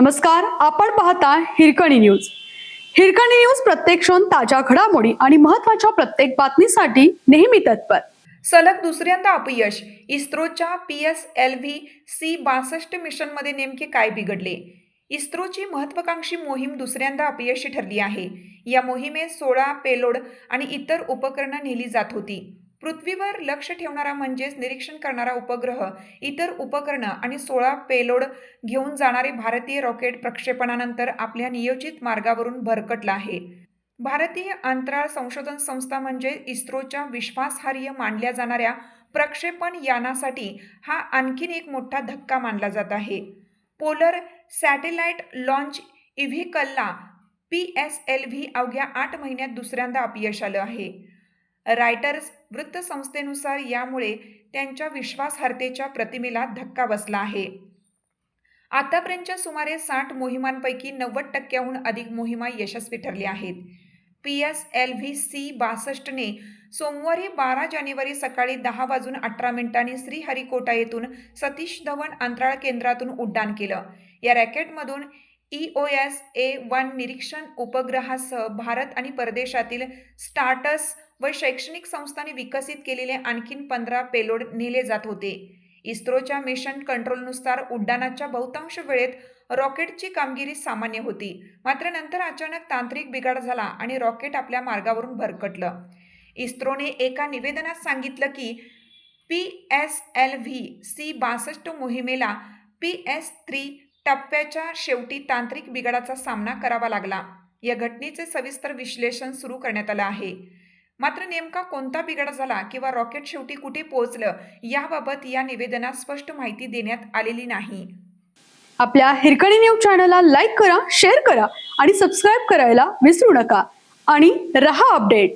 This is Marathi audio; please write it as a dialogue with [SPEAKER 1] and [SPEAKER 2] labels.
[SPEAKER 1] नमस्कार आपण पाहता हिरकणी न्यूज. हिरकणी न्यूज प्रत्येक क्षण ताज्या घडामोडी आणि महत्त्वाच्या प्रत्येक बातमीसाठी नेहमी तत्पर.
[SPEAKER 2] सलग दुसऱ्यांदा अपयश इस्रोच्या P S L V C बासष्ट मिशनमध्ये नेमके काय बिघडले? इस्रोची महत्वाकांक्षी मोहीम दुसऱ्यांदा अपयशी ठरली आहे. या मोहिमेत सोळा पेलोड आणि इतर उपकरणं नेली जात होती. पृथ्वीवर लक्ष ठेवणारा म्हणजेच निरीक्षण करणारा उपग्रह इतर उपकरणं आणि सोळा पेलोड घेऊन जाणारे भारतीय रॉकेट प्रक्षेपणानंतर आपल्या नियोजित मार्गावरून भरकटला आहे. भारतीय अंतराळ संशोधन संस्था म्हणजे इस्रोच्या विश्वासार्ह मानल्या जाणाऱ्या प्रक्षेपण यानासाठी हा आणखीन एक मोठा धक्का मानला जात आहे. पोलर सॅटेलाइट लॉन्च इव्हिकलला पी एस एल व्ही अवघ्या आठ महिन्यात दुसऱ्यांदा अपयश आलं आहे. रायटर्स वृत्तसंस्थेनुसार यामुळे त्यांच्या विश्वासार्हतेच्या प्रतिमेला धक्का बसला आहे. आतापर्यंतच्या सुमारे साठ मोहिमांपैकी नव्वद टक्क्याहून अधिक मोहिमा यशस्वी ठरल्या आहेत. P S L V C बासष्टने सोमवारी बारा जानेवारी सकाळी दहा वाजून अठरा मिनिटांनी श्रीहरिकोटा येथून सतीश धवन अंतराळ केंद्रातून उड्डाण केलं. या रॅकेटमधून E O S A one निरीक्षण उपग्रहासह भारत आणि परदेशातील स्टार्टस व शैक्षणिक संस्थांनी विकसित केलेले आणखीन पंधरा पेलोड नेले जात होते. इस्रोच्या मिशन कंट्रोलनुसार उड्डाणाच्या बहुतांश वेळेत रॉकेटची कामगिरी सामान्य होती. मात्र नंतर अचानक तांत्रिक बिघाड झाला आणि रॉकेट आपल्या मार्गावरून भरकटलं. इस्रोने एका निवेदनात सांगितलं की P S L V C बासष्ट मोहिमेला पी एस थ्री टप्प्याच्या शेवटी तांत्रिक बिघाडाचा सामना करावा लागला. या घटनेचे सविस्तर विश्लेषण सुरू करण्यात आलं आहे. मात्र नेमका कोणता बिघाड झाला किंवा रॉकेट शेवटी कुठे पोहोचलं याबाबत या निवेदनात स्पष्ट माहिती देण्यात आलेली नाही.
[SPEAKER 1] आपल्या हिरकणी न्यूज चॅनलला लाईक करा शेअर करा आणि सबस्क्राईब करायला विसरू नका. आणि रहा अपडेट.